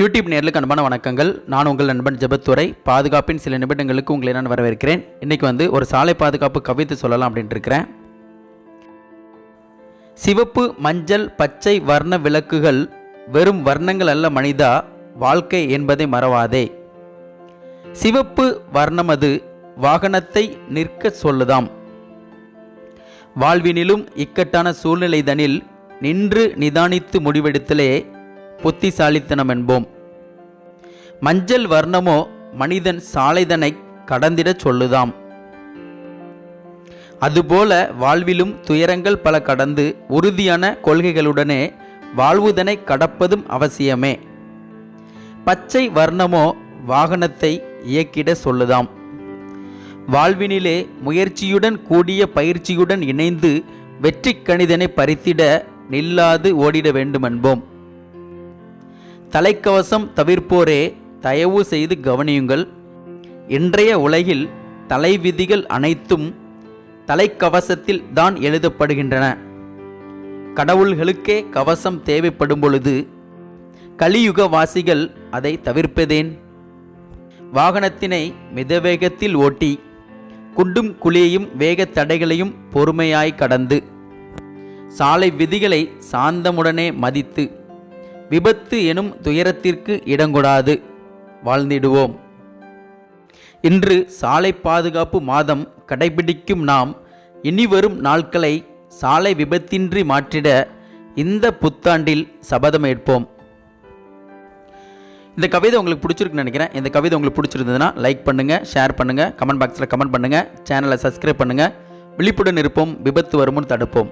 YouTube நேர்களுக்கு அன்பான வணக்கங்கள். நான் உங்கள் நண்பன் ஜபத்துறை. பாதுகாப்பின் சில நிமிடங்களுக்கு உங்களை நான் வரவேற்கிறேன். இன்னைக்கு வந்து ஒரு சாலை பாதுகாப்பு கவித்து சொல்லலாம் அப்படின்ட்டு இருக்கிறேன். சிவப்பு மஞ்சள் பச்சை வர்ண விளக்குகள் வெறும் வர்ணங்கள் அல்ல மனிதா வாழ்க்கை என்பதை மறவாதே. சிவப்பு வர்ணமது வாகனத்தை நிற்க சொல்லுதாம். வாழ்வினிலும் இக்கட்டான சூழ்நிலைதனில் நின்று நிதானித்து முடிவெடுத்தலே புத்திசாலித்தனம் என்போம் மஞ்சள் வர்ணமோ மனிதன் சாலைதனை கடந்திடச் சொல்லுதாம். அதுபோல வாழ்விலும் துயரங்கள் பல கடந்து உறுதியான கொள்கைகளுடனே வாழ்வுதனை கடப்பதும் அவசியமே. பச்சை வர்ணமோ வாகனத்தை இயக்கிட சொல்லுதாம். வாழ்வினிலே முயற்சியுடன் கூடிய பயிற்சியுடன் இணைந்து வெற்றி கணிதனை பறித்திட நில்லாது ஓடிட வேண்டுமென்போம். தலைக்கவசம் தவிர்ப்போரே தயவு செய்து கவனியுங்கள். இன்றைய உலகில் தலைவிதிகள் அனைத்தும் தலைக்கவசத்தில் தான் எழுதப்படுகின்றன. கடவுள்களுக்கே கவசம் தேவைப்படும் பொழுது கலியுகவாசிகள் அதை தவிர்ப்பதேன்? வாகனத்தினை மிதவேகத்தில் ஓட்டி குண்டும் குழியையும் வேகத் தடைகளையும் பொறுமையாய் கடந்து சாலை விதிகளை சாந்தமுடனே மதித்து விபத்து எனும் துயரத்திற்கு இடங்கொடாது. வாழ்ந்திடுவோம். இன்று சாலை பாதுகாப்பு மாதம் கடைபிடிக்கும் நாம் இனிவரும் நாட்களை சாலை விபத்தின்றி மாற்றிட இந்த புத்தாண்டில் சபதம் ஏற்போம். இந்த கவிதை உங்களுக்கு பிடிச்சிருக்குன்னு நினைக்கிறேன். இந்த கவிதை உங்களுக்கு பிடிச்சிருந்ததுன்னா லைக் பண்ணுங்கள் ஷேர் பண்ணுங்கள் கமெண்ட் பாக்ஸில் கமெண்ட் பண்ணுங்கள் சேனலை சப்ஸ்கிரைப் பண்ணுங்கள் விழிப்புடன் இருப்போம் விபத்து வருமுன் தடுப்போம்.